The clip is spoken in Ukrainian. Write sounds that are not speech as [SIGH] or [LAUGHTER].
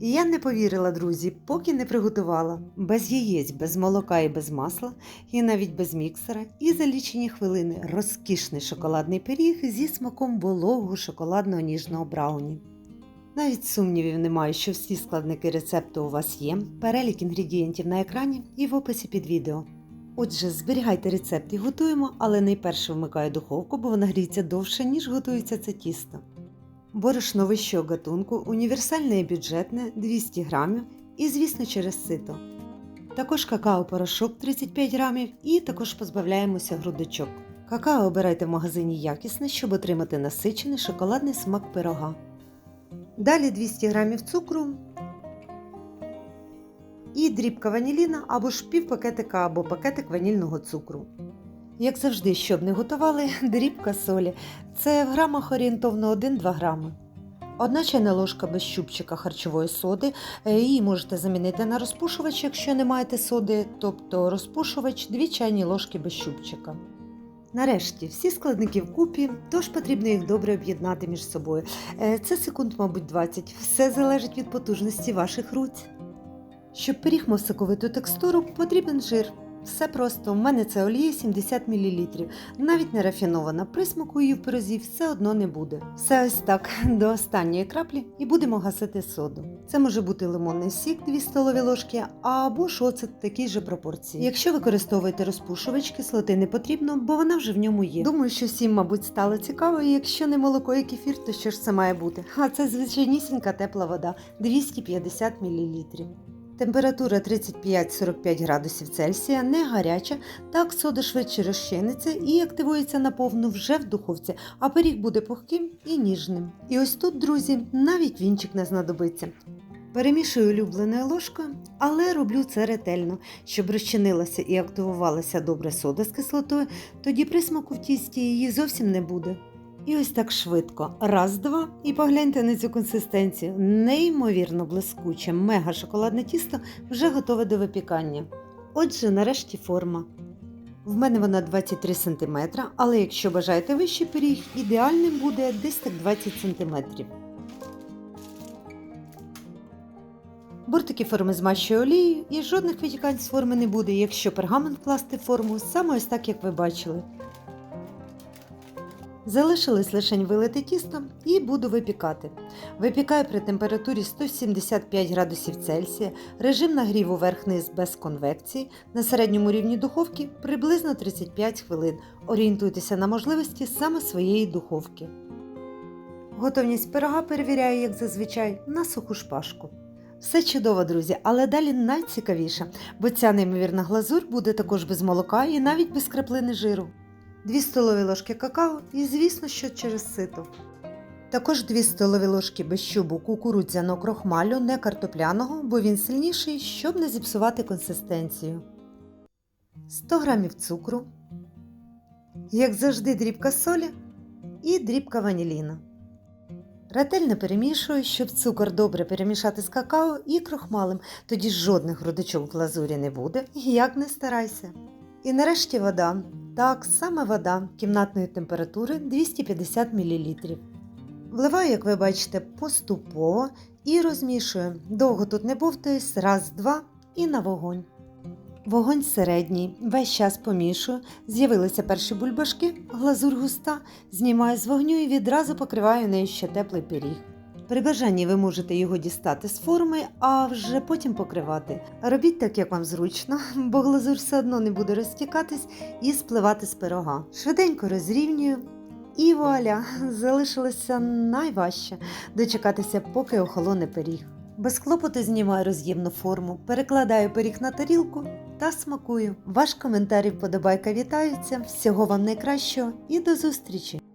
Я не повірила, друзі, поки не приготувала. Без яєць, без молока і без масла, і навіть без міксера, і за лічені хвилини розкішний шоколадний пиріг зі смаком вологого шоколадного ніжного брауні. Навіть сумнівів немає, що всі складники рецепту у вас є, перелік інгредієнтів на екрані і в описі під відео. Отже, зберігайте рецепт і готуємо, але найперше вмикаю духовку, бо вона гріється довше, ніж готується це тісто. Борошно вищого гатунку, універсальне і бюджетне 200 грамів і, звісно, через сито. Також какао-порошок 35 грамів і також позбавляємося грудочок. Какао обирайте в магазині якісне, щоб отримати насичений шоколадний смак пирога. Далі 200 грамів цукру і дрібка ваніліна або ж пів пакетика або пакетик ванільного цукру. Як завжди, щоб не готували, [LAUGHS] дрібка солі. Це в грамах орієнтовно 1-2 грами. Одна чайна ложка без щупчика харчової соди. Е, Її можете замінити на розпушувач, якщо не маєте соди, тобто розпушувач 2 чайні ложки без щупчика. Нарешті всі складники вкупі, тож потрібно їх добре об'єднати між собою. Е, Це секунд, мабуть, 20. Все залежить від потужності ваших руць. Щоб пиріг мав соковиту текстуру, потрібен жир. Все просто, у мене це олія 70 мл. Навіть не рафінована, присмаку її в пирозі все одно не буде. Все ось так, до останньої краплі і будемо гасити соду. Це може бути лимонний сік 2 столові ложки або ж оцет такій же пропорції. Якщо використовуєте розпушувач, кислоти не потрібно, бо вона вже в ньому є. Думаю, що всім, мабуть, стало цікаво, і якщо не молоко і кефір, то що ж це має бути? А це звичайнісінька тепла вода 250 мл. Температура 35-45 градусів Цельсія, не гаряча, так сода швидше розчиниться і активується наповну вже в духовці, а пиріг буде пухким і ніжним. І ось тут, друзі, навіть вінчик не знадобиться. Перемішую улюбленою ложкою, але роблю це ретельно, щоб розчинилася і активувалася добре сода з кислотою, тоді присмаку в тісті її зовсім не буде. І ось так швидко. Раз, два, і погляньте на цю консистенцію. Неймовірно блискуче, мега шоколадне тісто вже готове до випікання. Отже, нарешті форма. В мене вона 23 см, але якщо бажаєте вищий пиріг, ідеальним буде десь так 20 см. Бортики форми змащую олією і жодних витікань з форми не буде, якщо пергамент вкласти в форму саме ось так, як ви бачили. Залишилось лише вилити тісто і буду випікати. Випікаю при температурі 175 градусів Цельсія, режим нагріву верх-низ без конвекції, на середньому рівні духовки приблизно 35 хвилин. Орієнтуйтеся на можливості саме своєї духовки. Готовність пирога перевіряю, як зазвичай, на суху шпажку. Все чудово, друзі, але далі найцікавіше, бо ця неймовірна глазур буде також без молока і навіть без краплини жиру. 2 столові ложки какао і, звісно, що через сито. Також 2 столові ложки без щубу кукурудзяного крохмалю, не картопляного, бо він сильніший, щоб не зіпсувати консистенцію. 100 г цукру, як завжди, дрібка солі і дрібка ваніліна. Ретельно перемішую, щоб цукор добре перемішати з какао і крохмалем, тоді жодних грудочок в глазурі не буде, як не старайся. І нарешті вода. Так, саме вода кімнатної температури 250 мл. Вливаю, як ви бачите, поступово і розмішую. Довго тут не бовтаюсь, раз, два і на вогонь. Вогонь середній, весь час помішую, з'явилися перші бульбашки, глазур густа, знімаю з вогню і відразу покриваю нею ще теплий пиріг. При бажанні ви можете його дістати з форми, а вже потім покривати. Робіть так, як вам зручно, [LAUGHS] бо глазур все одно не буде розтікатись і спливати з пирога. Швиденько розрівнюю. І вуаля, [LAUGHS] залишилося найважче дочекатися, поки охолоне пиріг. Без клопоту знімаю роз'ємну форму, перекладаю пиріг на тарілку та смакую. Ваш коментар і вподобайка вітаються. Всього вам найкращого і до зустрічі!